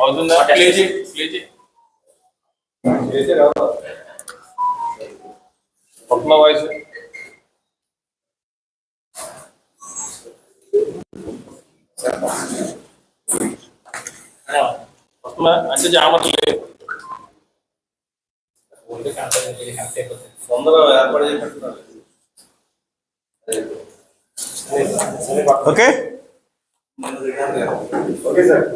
అవుతుందా ప్లే చేయి ప్లే చేయి పక్కన వాయిస్ వస్తుందా అంటే జామర్లు లేదు తొందరగా ఏర్పాటు చేసినట్టున్నారు ఓకే ఓకే సార్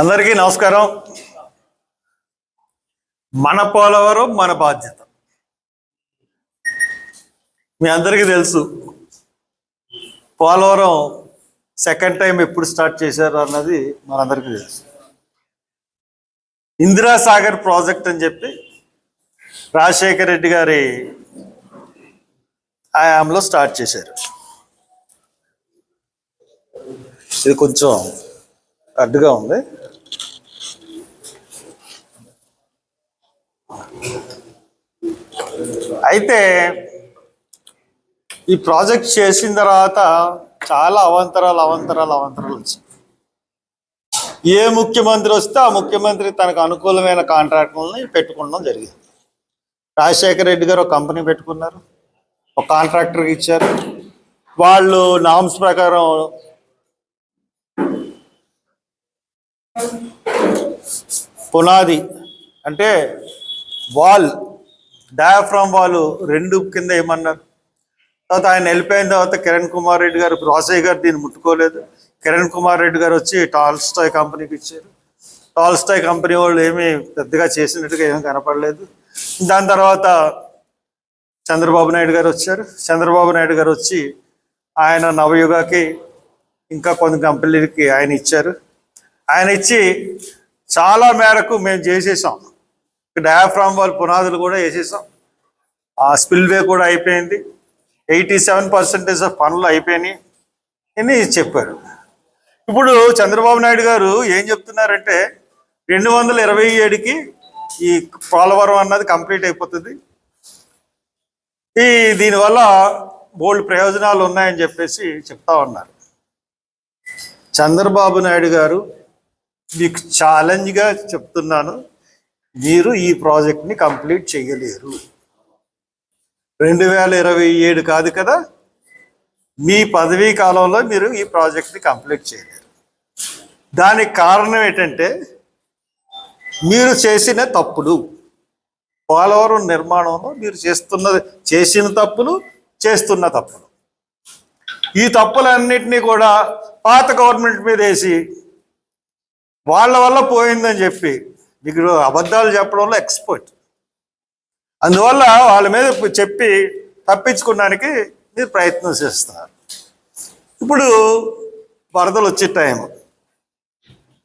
అందరికీ నమస్కారం. మన పోలవరం మన బాధ్యత. మీ అందరికీ తెలుసు పోలవరం సెకండ్ టైం ఎప్పుడు స్టార్ట్ చేశారు అన్నది మనందరికీ తెలుసు. ఇందిరా సాగర్ ప్రాజెక్ట్ అని చెప్పి రాజశేఖర రెడ్డి గారి ఆయాంలో స్టార్ట్ చేశారు. ఇది కొంచెం అడ్డుగా ఉంది. అయితే ఈ ప్రాజెక్ట్ చేసిన తర్వాత చాలా అవంతరాలు అవంతరాలు అవంతరాలు వచ్చాయి ఏ ముఖ్యమంత్రి వస్తే ఆ ముఖ్యమంత్రి తనకు అనుకూలమైన కాంట్రాక్టులని పెట్టుకోవడం జరిగింది. రాజశేఖర రెడ్డి గారు ఒక కంపెనీ పెట్టుకున్నారు ఒక కాంట్రాక్టర్కి ఇచ్చారు. వాళ్ళు నామ్స్ ప్రకారం పునాది అంటే వాల్ డయాఫ్రామ్ వాల్ రెండు కింద ఏమన్నారు? తర్వాత ఆయన వెళ్ళిపోయిన తర్వాత కిరణ్ కుమార్ రెడ్డి గారు రాజయ్య గారు దీన్ని ముట్టుకోలేదు. కిరణ్ కుమార్ రెడ్డి గారు వచ్చి టాల్స్టాయ్ కంపెనీకి ఇచ్చారు. టాల్స్టాయ్ కంపెనీ వాళ్ళు ఏమీ పెద్దగా చేసినట్టుగా ఏమీ కనపడలేదు. దాని తర్వాత చంద్రబాబు నాయుడు గారు వచ్చారు. చంద్రబాబు నాయుడు గారు వచ్చి ఆయన నవయుగకి ఇంకా కొన్ని కంపెనీలకి ఆయన ఇచ్చారు. ఆయన ఇచ్చి చాలా మేరకు మేము చేసేసాం. డయాఫ్రామ్ వాళ్ళ పునాదులు కూడా వేసేసాం. ఆ స్పిల్వే కూడా అయిపోయింది. ఎయిటీ సెవెన్ పర్సెంటేజ్ ఆఫ్ పనులు అయిపోయినాయి. అని చెప్పారు. ఇప్పుడు చంద్రబాబు నాయుడు గారు ఏం చెప్తున్నారంటే రెండు వందల ఇరవై ఏడుకి ఈ పోలవరం అన్నది కంప్లీట్ అయిపోతుంది. ఈ దీనివల్ల బోల్డ్ ప్రయోజనాలు ఉన్నాయని చెప్పేసి చెప్తా ఉన్నారు. చంద్రబాబు నాయుడు గారు మీకు ఛాలెంజ్గా చెప్తున్నాను. మీరు ఈ ప్రాజెక్ట్ని కంప్లీట్ చేయలేరు. రెండు వేల ఇరవై ఏడు కాదు కదా? మీ పదవీ కాలంలో మీరు ఈ ప్రాజెక్ట్ని కంప్లీట్ చేయలేరు. దానికి కారణం ఏంటంటే మీరు చేసిన తప్పులు పోలవరం నిర్మాణంలో మీరు చేస్తున్న చేసిన తప్పులు చేస్తున్న తప్పులు. ఈ తప్పులన్నింటినీ కూడా పాత గవర్నమెంట్ మీద వేసి వాళ్ళ వల్ల పోయిందని చెప్పి మీకు అబద్ధాలు చెప్పడంలో ఎక్స్పర్ట్ అందువల్ల వాళ్ళ మీద చెప్పి తప్పించుకోవడానికి మీరు ప్రయత్నం చేస్తారు ఇప్పుడు వరదలు వచ్చే టైం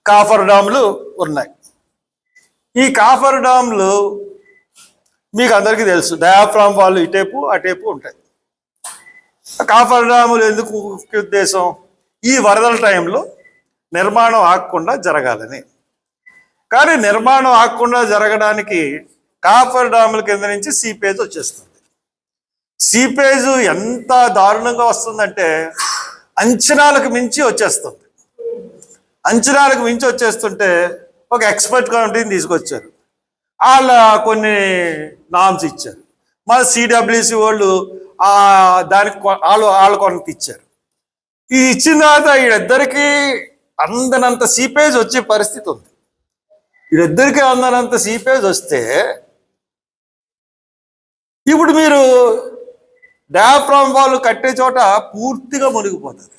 కాఫర్ డామ్లు ఉన్నాయి. ఈ కాఫర్ డామ్లు మీకు అందరికీ తెలుసు. డయాఫ్రామ్ వాళ్ళు ఇటేపు అటేపు ఉంటాయి. కాఫర్ డాములు ఎందుకు ముఖ్య ఉద్దేశం? ఈ వరదల టైంలో నిర్మాణం ఆగకుండా జరగాలని. కానీ నిర్మాణం ఆగకుండా జరగడానికి కాఫర్ డాముల కింద నుంచి సీపేజ్ వచ్చేస్తుంది. సీపేజ్ ఎంత దారుణంగా వస్తుందంటే అంచనాలకు మించి వచ్చేస్తుంది. అంచనాలకు మించి వచ్చేస్తుంటే ఒక ఎక్స్పర్ట్ కమిటీని తీసుకొచ్చారు. వాళ్ళ కొన్ని నామ్స్ ఇచ్చారు. మన సిడబ్ల్యూసి వాళ్ళు దానికి కొ- వాళ్ళు వాళ్ళు కొంత ఇచ్చారు ఇది ఇచ్చిన తర్వాత వీళ్ళిద్దరికీ అందనంత సీపేజ్ వచ్చే పరిస్థితి ఉంది. వీరిద్దరికీ అందనంత సీపేజ్ వస్తే ఇప్పుడు మీరు డయాఫ్రామ్ వాళ్ళు కట్టే చోట పూర్తిగా మునిగిపోతుంది.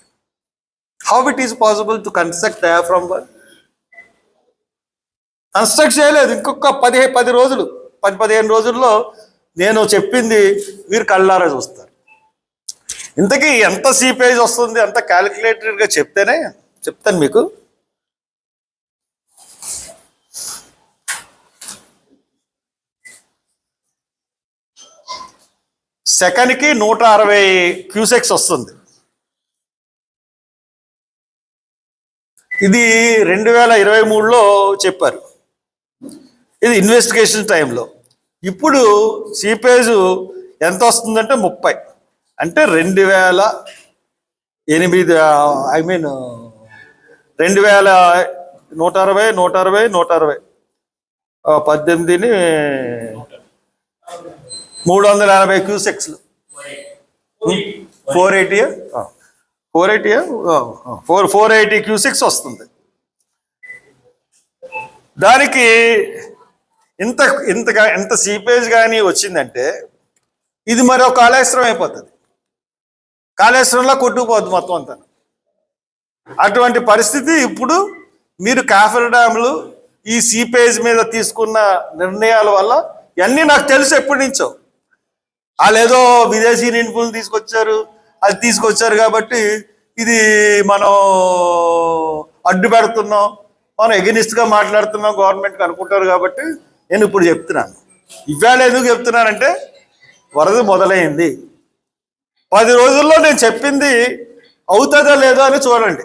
How it is possible to construct diaphragm wall construct చేయలేదు. ఇంకొక పది పది రోజులు పది పదిహేను రోజుల్లో నేను చెప్పింది మీరు కళ్ళారా చూస్తారు. ఇంతకీ ఎంత సీపేజ్ వస్తుంది? అంత క్యాలిక్యులేటెడ్గా చెప్తేనే చెప్తాను మీకు. సెకండ్కి నూట అరవై క్యూసెక్స్ వస్తుంది. ఇది రెండు వేల ఇరవై మూడులో చెప్పారు. ఇది ఇన్వెస్టిగేషన్ టైంలో. ఇప్పుడు సీపేజ్ ఎంత వస్తుందంటే ముప్పై. అంటే రెండు వేల ఎనిమిది ఐ మీన్ రెండు వేల నూట అరవై నూట అరవై నూట అరవై పద్దెనిమిదిని మూడు వందల ఎనభై క్యూసెక్స్లు four eighty four eighty four four eighty cusecs వస్తుంది. దానికి ఇంత ఇంతగా ఇంత సీపేజ్ కానీ వచ్చిందంటే ఇది మరో కాళేశ్వరం అయిపోతుంది. కాళేశ్వరంలో కొట్టుకుపోద్ది మొత్తం అంతా. అటువంటి పరిస్థితి ఇప్పుడు మీరు కాఫర్ డ్యాములు ఈ సీపేజ్ మీద తీసుకున్న నిర్ణయాల వల్ల ఇవన్నీ నాకు తెలుసు ఎప్పటి నుంచో. వాళ్ళు ఏదో విదేశీ నిపుణులు తీసుకొచ్చారు అది తీసుకొచ్చారు కాబట్టి ఇది మనం అడ్డు పెడుతున్నాం మనం ఎగనిస్ట్గా మాట్లాడుతున్నాం గవర్నమెంట్కి అనుకుంటారు కాబట్టి నేను ఇప్పుడు చెప్తున్నాను. ఇవాళ ఎందుకు చెప్తున్నానంటే వరద మొదలైంది. పది రోజుల్లో నేను చెప్పింది అవుతుందో లేదో అని చూడండి.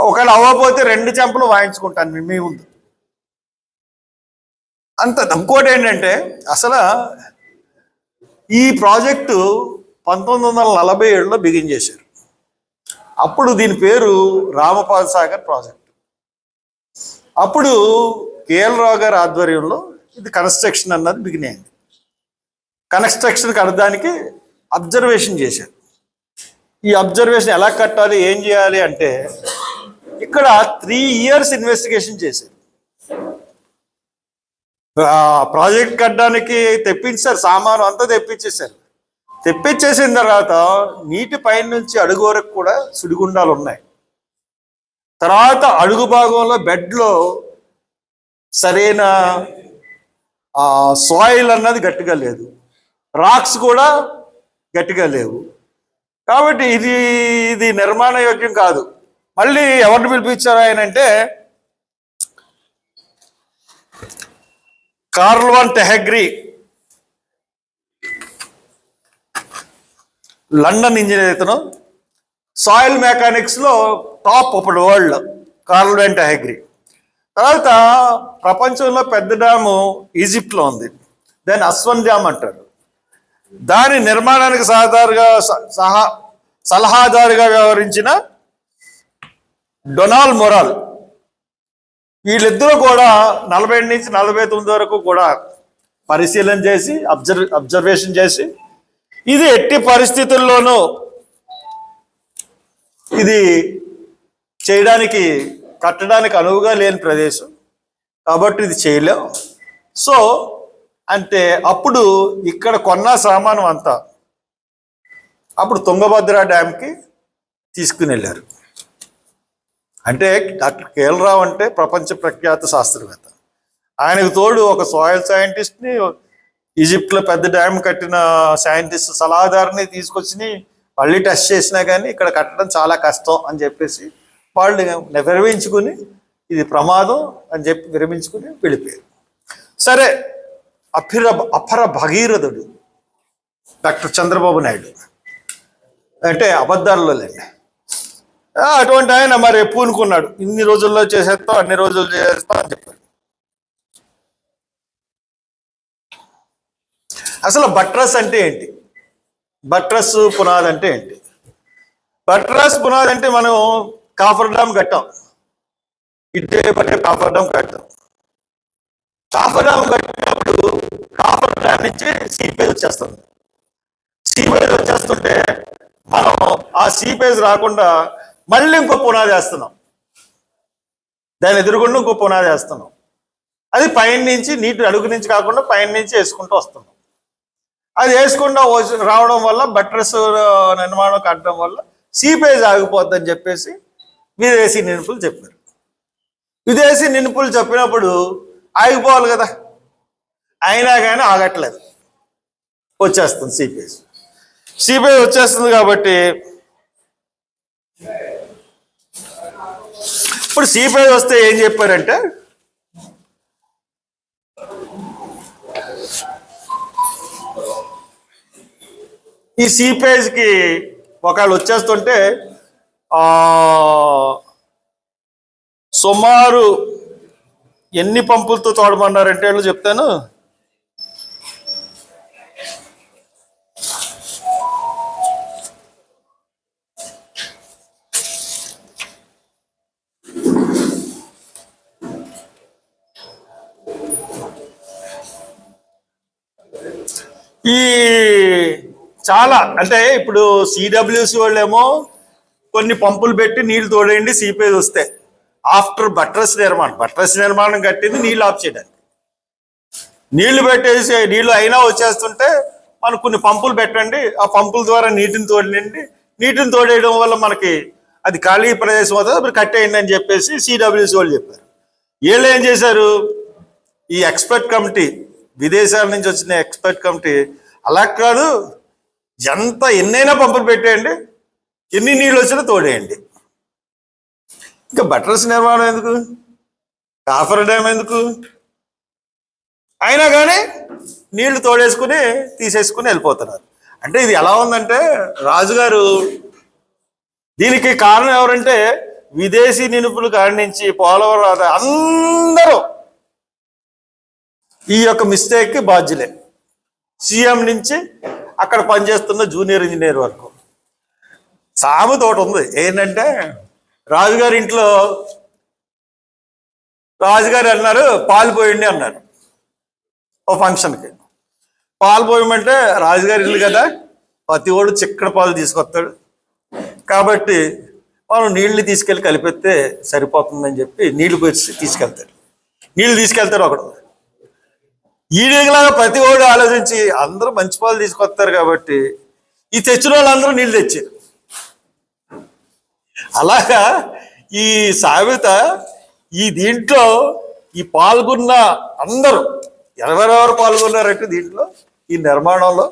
ఒకవేళ అవ్వకపోతే రెండు చెంపలు వాయించుకుంటాను మీ- మీ ముందు. అంత ఇంకోటి ఏంటంటే అసలు ఈ ప్రాజెక్టు పంతొమ్మిది వందల నలభై ఏడులో బిగిన్ చేశారు. అప్పుడు దీని పేరు రామపాద సాగర్ ప్రాజెక్ట్. అప్పుడు కేఎల్ రావు గారి ఆధ్వర్యంలో ఇది కన్స్ట్రక్షన్ అన్నది బిగిన్ అయింది. కన్స్ట్రక్షన్ కడడానికి అబ్జర్వేషన్ చేశారు. ఈ అబ్జర్వేషన్ ఎలా కట్టాలి ఏం చేయాలి అంటే ఇక్కడ త్రీ ఇయర్స్ ఇన్వెస్టిగేషన్ చేశారు. ప్రాజెక్ట్ కట్టడానికి తెప్పించారు సామాను అంతా తెప్పించేశారు. తెప్పించేసిన తర్వాత నీటి పైన నుంచి అడుగు వరకు కూడా సుడిగుండాలు ఉన్నాయి. తర్వాత అడుగు భాగంలో బెడ్లో సరైన సాయిల్ అన్నది గట్టిగా లేదు. రాక్స్ కూడా గట్టిగా లేవు. కాబట్టి ఇది ఇది నిర్మాణ యోగ్యం కాదు. మళ్ళీ ఎవరిని పిలిపించారు ఆయన అంటే కార్ల్వాన్ టెహగ్రీ. లండన్ ఇంజనీర్ ఇతను. సాయిల్ మెకానిక్స్లో టాప్ అప్పుడు వరల్డ్ కార్ల్వాన్ టెహగ్రీ. తర్వాత ప్రపంచంలో పెద్ద డ్యాము ఈజిప్ట్లో ఉంది. దాన్ని అస్వన్ డ్యామ్ అంటారు. దాని నిర్మాణానికి సహదారుగా సహా సలహాదారుగా వ్యవహరించిన డొనాల్డ్ మొరాల్. వీళ్ళిద్దరూ కూడా నలభై నుంచి నలభై తొమ్మిది వరకు కూడా పరిశీలన చేసి అబ్జర్వ్ అబ్జర్వేషన్ చేసి ఇది ఎట్టి పరిస్థితుల్లోనూ ఇది చేయడానికి కట్టడానికి అనువుగా లేని ప్రదేశం. కాబట్టి ఇది చేయలేం. సో అంటే అప్పుడు ఇక్కడ కొన్న సామానం అంతా అప్పుడు తుంగభద్ర డ్యామ్కి తీసుకుని వెళ్ళారు. అంటే డాక్టర్ కేలరావు అంటే ప్రపంచ ప్రఖ్యాత శాస్త్రవేత్త. ఆయనకు తోడు ఒక సాయిల్ సైంటిస్ట్ని ఈజిప్ట్లో పెద్ద డ్యామ్ కట్టిన సైంటిస్ట్ సలహాదారుని తీసుకొచ్చి మళ్ళీ టెస్ట్ చేసినా కానీ ఇక్కడ కట్టడం చాలా కష్టం అని చెప్పేసి వాళ్ళు విరమించుకుని ఇది ప్రమాదం అని చెప్పి విరమించుకుని వెళ్ళిపోయారు. సరే అఫిర అపర భగీరథుడు డాక్టర్ చంద్రబాబు నాయుడు. అంటే అబద్ధాల్లో లేండి. అటువంటి ఆయన మరి పూనుకున్నాడు ఇన్ని రోజుల్లో చేసేస్తాం అన్ని రోజులు చేసేస్తాం అని చెప్పాడు. అసలు బట్రస్ అంటే ఏంటి? బట్రస్ పునాది అంటే ఏంటి? బట్రస్ పునాది అంటే మనం కాఫర్ డామ్ కట్టాం. ఇట్టే పట్టే కాఫర్ డామ్ కట్టాం కాఫర్ డామ్ కట్టినప్పుడు కాఫర్ డామ్ నుంచి సీపేజ్ వచ్చేస్తుంది. సీపేజ్ వచ్చేస్తుంటే మనం ఆ సీపేజ్ రాకుండా మళ్ళీ ఇంకో పునాది వేస్తున్నాం. దాని ఎదురుగుండా ఇంకో పునాది వేస్తున్నాం. అది పైన నుంచి నీటి అడుగు నుంచి కాకుండా పైన నుంచి వేసుకుంటూ వస్తున్నాం. అది వేసుకుండా వచ్చి- రావడం వల్ల బట్రస్ నిర్మాణం కట్టడం వల్ల సీపేజ్ ఆగిపోద్దని చెప్పేసి విదేశీ నినుపులు చెప్పారు. విదేశీ నినుపులు చెప్పినప్పుడు ఆగిపోవాలి కదా. అయినా కానీ ఆగట్లేదు. వచ్చేస్తుంది సీపేజ్. సీపేజ్ వచ్చేస్తుంది కాబట్టి ఇప్పుడు సిబిఐ వస్తే ఏం చెప్పారంటే? ఈ కి ఒకళ్ళు వచ్చేస్తుంటే సుమారు ఎన్ని పంపులతో తోడమన్నారంటే వాళ్ళు చెప్తాను. ఈ చాలా అంటే ఇప్పుడు సిడబ్ల్యూసి వాళ్ళేమో కొన్ని పంపులు పెట్టి నీళ్ళు తోడేయండి సీపేజ్ వస్తే. ఆఫ్టర్ బట్రస్ నిర్మాణం బట్రస్ నిర్మాణం కట్టింది నీళ్ళు ఆఫ్ చేయడానికి. నీళ్ళు పెట్టేసి నీళ్ళు అయినా వచ్చేస్తుంటే మనకు కొన్ని పంపులు పెట్టండి ఆ పంపుల ద్వారా నీటిని తోడినండి నీటిని తోడేయడం వల్ల మనకి అది ఖాళీ ప్రదేశం అవుతుంది అప్పుడు కట్టేయండి అని చెప్పేసి సిడబ్ల్యూసి వాళ్ళు చెప్పారు. వీళ్ళు ఏం చేశారు? ఈ ఎక్స్పర్ట్ కమిటీ విదేశాల నుంచి వచ్చిన ఎక్స్పర్ట్ కమిటీ అలా కాదు ఎంత ఎన్నైనా పంపులు పెట్టేయండి ఎన్ని నీళ్ళు వచ్చినా తోడేయండి. ఇంకా బట్టర్స్ నిర్మాణం ఎందుకు? కాఫర్ డ్యామ్ ఎందుకు? అయినా కానీ నీళ్ళు తోడేసుకుని తీసేసుకుని వెళ్ళిపోతున్నారు. అంటే ఇది ఎలా ఉందంటే రాజుగారు దీనికి కారణం ఎవరంటే విదేశీ నినుపులు కారణించి నుంచి పోలవరం అందరూ ఈ యొక్క మిస్టేక్ బాధ్యులే. సీఎం నుంచి అక్కడ పనిచేస్తున్న జూనియర్ ఇంజనీర్ వరకు. సామెత ఒకటి ఉంది. ఏంటంటే రాజుగారి ఇంట్లో రాజుగారు అన్నారు పాలు పోయండి అన్నారు. ఓ ఫంక్షన్కి. పాలు పోయమంటే రాజుగారి ఇల్లు కదా ప్రతి వాడు చిక్కడ పాలు తీసుకొస్తాడు. కాబట్టి మనం నీళ్ళు తీసుకెళ్ళి కలిపితే సరిపోతుందని చెప్పి నీళ్ళు పోయి తీసుకెళ్తాడు. నీళ్ళు తీసుకెళ్తారు ఒకడు ఈడేలాగా ప్రతి వాడు ఆలోచించి అందరూ మంచి పాలు తీసుకొస్తారు కాబట్టి ఈ తెచ్చిన వాళ్ళందరూ నీళ్ళు తెచ్చారు అలాగా ఈ సామెత ఈ దీంట్లో ఈ పాల్గొన్న అందరూ ఎవరెవరు పాల్గొన్నారంటే దీంట్లో ఈ నిర్మాణంలో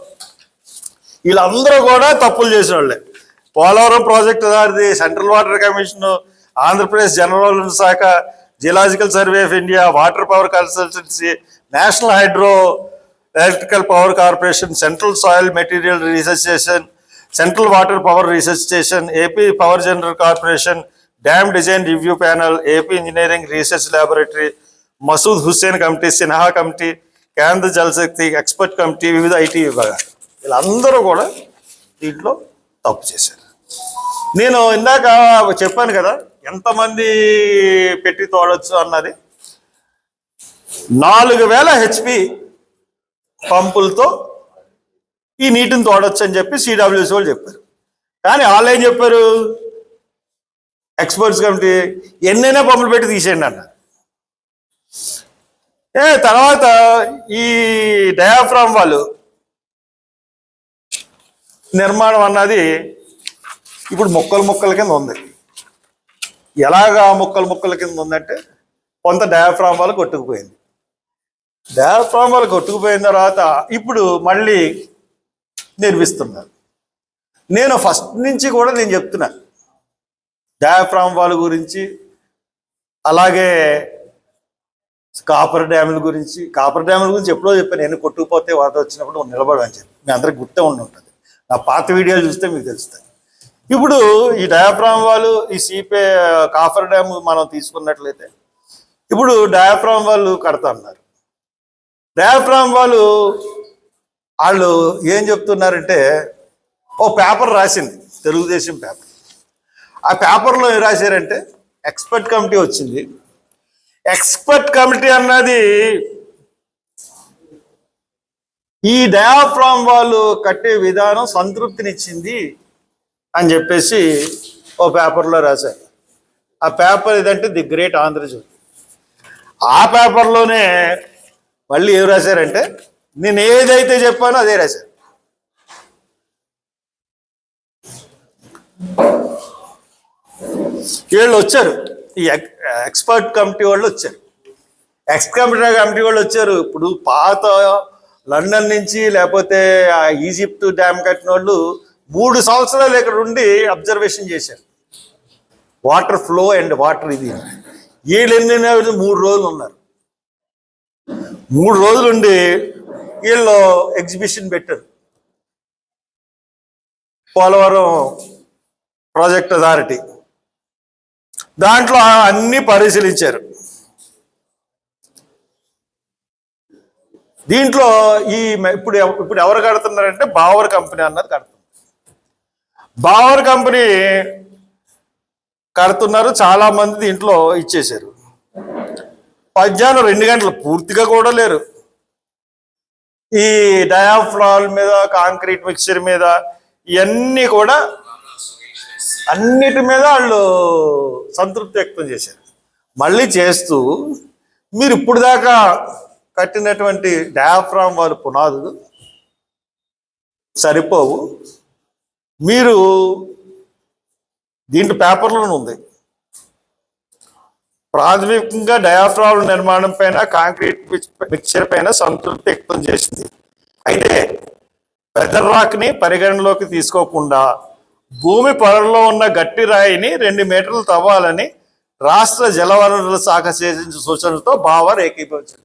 వీళ్ళందరూ కూడా తప్పులు చేసిన వాళ్ళే పోలవరం ప్రాజెక్టు దారిది central water commission Andhra Pradesh general శాఖ geological survey of India water power consultancy national hydro electrical power corporation central soil material research station central water power research station AP power general corporation dam design review panel AP engineering research laboratory Masood Hussain committee Sinha committee కేంద్ర Jal Shakti expert committee వివిధ IT విభాగాలు. వీళ్ళందరూ కూడా దీంట్లో తప్పు చేశారు. నేను ఇందాక చెప్పాను కదా ఎంతమంది పెట్టి తోడొచ్చు అన్నది? నాలుగు వేల హెచ్పి పంపులతో ఈ నీటిని తోడొచ్చు అని చెప్పి సిడబ్ల్యూసి వాళ్ళు చెప్పారు. కానీ వాళ్ళు ఏం చెప్పారు? ఎక్స్పర్ట్స్ కమిటీ ఎన్నైనా పంపులు పెట్టి తీసేయండి అన్నారు. ఏ తర్వాత ఈ డయాఫ్రామ్ వాళ్ళు నిర్మాణం అన్నది ఇప్పుడు మొక్కలు మొక్కల కింద ఉంది. ఎలాగా మొక్కలు మొక్కల కింద ఉందంటే కొంత డయాఫ్రామ్ వాళ్ళు కొట్టుకుపోయింది. డయాఫ్రామ్ వాళ్ళు కొట్టుకుపోయిన తర్వాత ఇప్పుడు మళ్ళీ నిర్మిస్తున్నారు. నేను ఫస్ట్ నుంచి కూడా నేను చెప్తున్నా. డయాఫ్రామ్ వాళ్ళ గురించి అలాగే కాపర్ డ్యాముల గురించి కాపర్ డ్యాముల గురించి ఎప్పుడో చెప్పాను. నేను కొట్టుకుపోతే వాత వచ్చినప్పుడు నిలబడని చెప్పి. మీ అందరికి గుర్తే ఉండి ఉంటుంది. నా పాత వీడియోలు చూస్తే మీకు తెలుస్తాయి. ఇప్పుడు ఈ డయాఫ్రామ్ వాళ్ళు ఈ సీపే కాఫర్ డ్యామ్ మనం తీసుకున్నట్లయితే ఇప్పుడు డయాఫ్రామ్ వాళ్ళు కడతా డయాఫ్రామ్ వాళ్ళు వాళ్ళు ఏం చెప్తున్నారంటే ఓ పేపర్ రాసింది తెలుగుదేశం పేపర్. ఆ పేపర్లో ఏం రాశారంటే ఎక్స్పర్ట్ కమిటీ వచ్చింది. ఎక్స్పర్ట్ కమిటీ అన్నది ఈ డయాఫ్రామ్ వాళ్ళు కట్టే విధానం సంతృప్తినిచ్చింది అని చెప్పేసి ఓ పేపర్లో రాశారు. ఆ పేపర్ ఏదంటే ది గ్రేట్ ఆంధ్రజ్యోతి. ఆ పేపర్లోనే మళ్ళీ ఏం రాశారంటే నేను ఏదైతే చెప్పానో అదే రాశారు. వీళ్ళు వచ్చారు. ఈ ఎక్స్పర్ట్ కమిటీ వాళ్ళు వచ్చారు. ఎక్స్పర్ట్ కమిటీ వాళ్ళు వచ్చారు. ఇప్పుడు పాత లండన్ నుంచి లేకపోతే ఆ ఈజిప్ట్ డ్యామ్ కట్టిన వాళ్ళు మూడు సంవత్సరాలు ఇక్కడ ఉండి అబ్జర్వేషన్ చేశారు. వాటర్ ఫ్లో అండ్ వాటర్ ఇది. వీళ్ళు ఎన్ని మూడు రోజులు ఉన్నారు. మూడు రోజులుండి వీళ్ళు ఎగ్జిబిషన్ పెట్టారు. Polavaram project authority. దాంట్లో అన్ని పరిశీలించారు. దీంట్లో ఈ ఇప్పుడు ఇప్పుడు ఎవరు కడుతున్నారంటే బావర్ కంపెనీ అన్నది కడుతుంది బావర్ కంపెనీ కడుతున్నారు చాలా మంది దీంట్లో ఇచ్చేశారు. మధ్యాహ్నం రెండు గంటలు పూర్తిగా కూడా లేరు. ఈ డయాఫ్రాల్ మీద కాంక్రీట్ మిక్చర్ మీద ఇవన్నీ కూడా అన్నిటి మీద వాళ్ళు సంతృప్తి వ్యక్తం చేశారు. మళ్ళీ చేస్తూ మీరు ఇప్పుడు దాకా కట్టినటువంటి డయాఫ్రామ్ వారు పునాదులు సరిపోవు. మీరు దీంట్లో పేపర్లోనే ఉంది. ప్రాథమికంగా డయాఫ్రాల్ నిర్మాణం పైన కాంక్రీట్ మిక్చర్ పైన సంతృప్తి వ్యక్తం చేసింది. అయితే వెదర్ రాక్ని పరిగణలోకి తీసుకోకుండా భూమి పొరల్లో ఉన్న గట్టి రాయిని రెండు మీటర్లు తవ్వాలని రాష్ట్ర జలవనరుల శాఖ చేసిన సూచనలతో బావర్ ఏకీభవించింది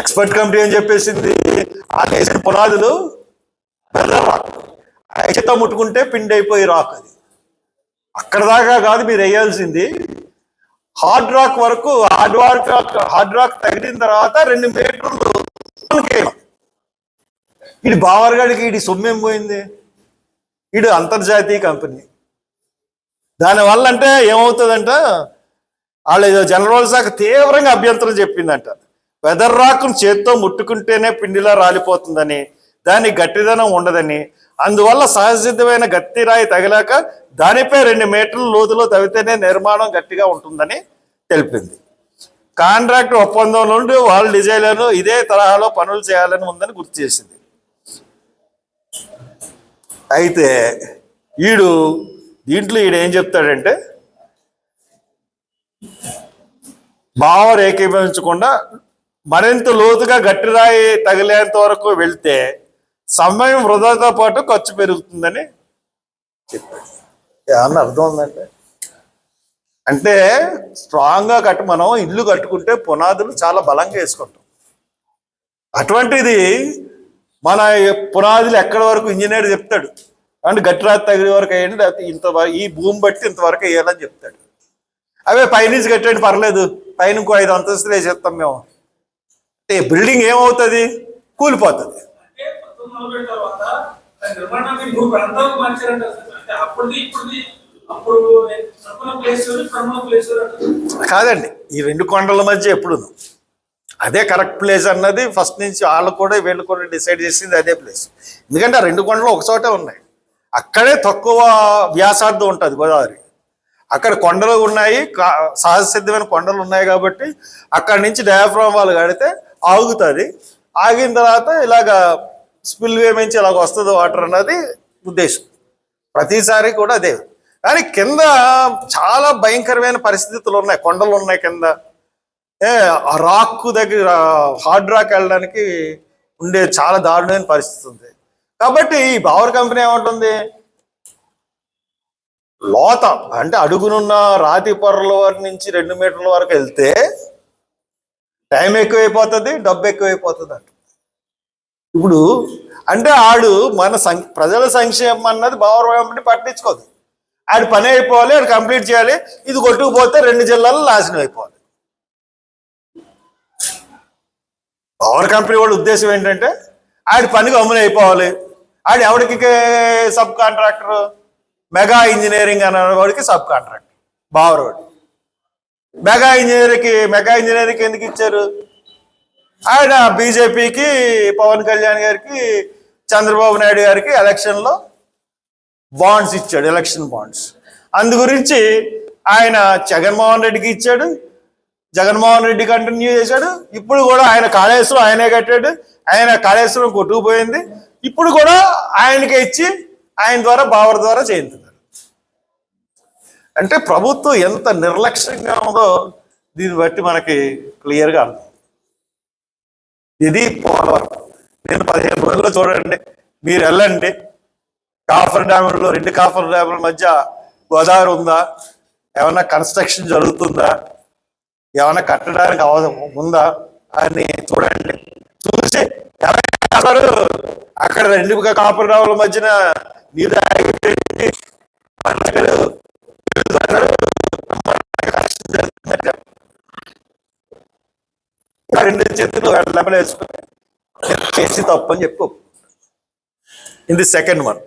ఎక్స్పర్ట్ కమిటీ అని చెప్పేసింది? ఆ చేసిన పునాదులు వెదర్ రాక్. ఐచతో ముట్టుకుంటే పిండి అయిపోయి రాక్ అది. అక్కడ దాకా కాదు మీరు వేయాల్సింది. హార్డ్ రాక్ వరకు హార్డ్ రాక్ హార్డ్ రాక్ తగిలిన తర్వాత రెండు మీటర్లు ఇది బావర్గాడికి ఇది సొమ్మేం పోయింది. ఇడు అంతర్జాతీయ కంపెనీ. దానివల్ల అంటే ఏమవుతుందంట వాళ్ళు ఏదో జనరల్ శాఖ తీవ్రంగా అభ్యంతరం చెప్పిందంట. వెదర్ రాకును చేత్తో ముట్టుకుంటేనే పిండిలా రాలిపోతుందని దాని గట్టిదనం ఉండదని అందువల్ల సహజసిద్ధమైన గత్తిరాయి తగిలాక దానిపై రెండు మీటర్ల లోతులో తవ్వితేనే నిర్మాణం గట్టిగా ఉంటుందని తెలిపింది. కాంట్రాక్ట్ ఒప్పందం నుండి వాళ్ళ డిజైన్లను ఇదే తరహాలో పనులు చేయాలని ఉందని గుర్తు చేసింది. అయితే ఈడు దీంట్లో ఈడు ఏం చెప్తాడంటే భావం ఏకీభవించకుండా మరింత లోతుగా గట్టిరాయి తగిలేంత వరకు వెళ్తే సమయం వృధాతో పాటు ఖర్చు పెరుగుతుందని చెప్పాడు ఏమన్నా అర్థం ఉందంటే? అంటే స్ట్రాంగ్గా కట్టు మనం ఇల్లు కట్టుకుంటే పునాదులు చాలా బలంగా వేసుకుంటాం. అటువంటిది మన పునాదులు ఎక్కడి వరకు ఇంజనీర్ చెప్తాడు? అంటే గట్టి రాతి తగిలి వరకు వేయండి లేకపోతే ఇంత ఈ భూమి బట్టి ఇంతవరకు వేయాలని చెప్తాడు. అవే పైనుంచి కట్టండి పర్లేదు. పైన ఇంకో ఐదు అంతస్తులు వేసేస్తాం మేము. అంటే బిల్డింగ్ ఏమవుతుంది? కూలిపోతుంది. పంతొమ్మిది నలభై తర్వాత నిర్మాణాన్ని మూడు ప్రాంతాలకు మార్చారంట అంటే అప్పటిది ఇప్పటిది అప్పుడు కాదండి ఈ రెండు కొండల మధ్య ఎప్పుడు అదే కరెక్ట్ ప్లేస్ అన్నది ఫస్ట్ నుంచి వాళ్ళు కూడా వీళ్ళు కూడా డిసైడ్ చేసింది అదే ప్లేస్. ఎందుకంటే ఆ రెండు కొండలు ఒక చోటే ఉన్నాయి. అక్కడే తక్కువ వ్యాసార్థం ఉంటుంది గోదావరి. అక్కడ కొండలు ఉన్నాయి కా- సహజ సిద్ధమైన కొండలు ఉన్నాయి కాబట్టి అక్కడి నుంచి డయాఫ్రామ్ వాళ్ళు కడితే ఆగుతుంది. ఆగిన తర్వాత ఇలాగ స్పిల్ వే నుంచి ఇలాగ వస్తుంది వాటర్ అన్నది ఉద్దేశం. ప్రతిసారి కూడా అదే. కానీ కింద చాలా భయంకరమైన పరిస్థితులు ఉన్నాయి. కొండలు ఉన్నాయి కింద. ఏ ఆ రాక్ దగ్గర హార్డ్ రాక్ వెళ్ళడానికి ఉండే చాలా దారుణమైన పరిస్థితి ఉంది. కాబట్టి ఈ పవర్ కంపెనీ ఏమంటుంది? లోత అంటే అడుగునున్న రాతి పొరల వరకు నుంచి రెండు మీటర్ల వరకు వెళ్తే టైం ఎక్కువైపోతుంది డబ్బు ఎక్కువైపోతుంది అంట ఇప్పుడు అంటే ఆడు మన సం ప్రజల సంక్షేమం అన్నది పవర్ కంపెనీ పట్టించుకోదు. ఆడి పని అయిపోవాలి ఆడు కంప్లీట్ చేయాలి ఇది కొట్టుకుపోతే రెండు జిల్లాలు నాశనం అయిపోవాలి. పవర్ కంపెనీ వాళ్ళ ఉద్దేశం ఏంటంటే ఆడి పనికి అమ్ముని అయిపోవాలి. ఆడు ఎవరికి సబ్ కాంట్రాక్టర్ మెగా ఇంజనీరింగ్ అనేవాడికి సబ్ కాంట్రాక్టర్ బావరోడ్ మెగా ఇంజనీర్కి మెగా ఇంజనీరింగ్ ఎందుకు ఇచ్చారు? ఆయన బీజేపీకి పవన్ కళ్యాణ్ గారికి చంద్రబాబు నాయుడు గారికి ఎలక్షన్లో బాండ్స్ ఇచ్చాడు ఎలక్షన్ బాండ్స్ అందు గురించి ఆయన జగన్మోహన్ రెడ్డికి ఇచ్చాడు జగన్మోహన్ రెడ్డి కంటిన్యూ చేశాడు. ఇప్పుడు కూడా ఆయన కాళేశ్వరం ఆయనే కట్టాడు ఆయన కాళేశ్వరం కొట్టుకుపోయింది. ఇప్పుడు కూడా ఆయనకే ఇచ్చి ఆయన ద్వారా బావర్ ద్వారా చేయించున్నారు అంటే ప్రభుత్వం ఎంత నిర్లక్ష్యంగా ఉందో దీన్ని బట్టి మనకి క్లియర్గా అర్థం. ఇది పోలవరం. నేను పదిహేను రోజుల్లో చూడండి మీరు వెళ్ళండి. కాఫర్ డ్యాముల్లో రెండు కాఫర్ డ్యాముల మధ్య గోదావరి ఉందా? ఏమన్నా కన్స్ట్రక్షన్ జరుగుతుందా? ఏమన్నా కట్టడానికి అవసరం ఉందా? అని చూడండి. చూసి ఎవరు? అక్కడ రెండు కాపర్ డ్యాముల మధ్యన నీరు ఆగిపోయింది పంటలు వెళ్తున్నారు, కష్టం జరుగుతుందంటే ఆ రెండు చేతులు లెమలేసుకుని చేసి తప్పని చెప్పు. ఇది సెకండ్ వన్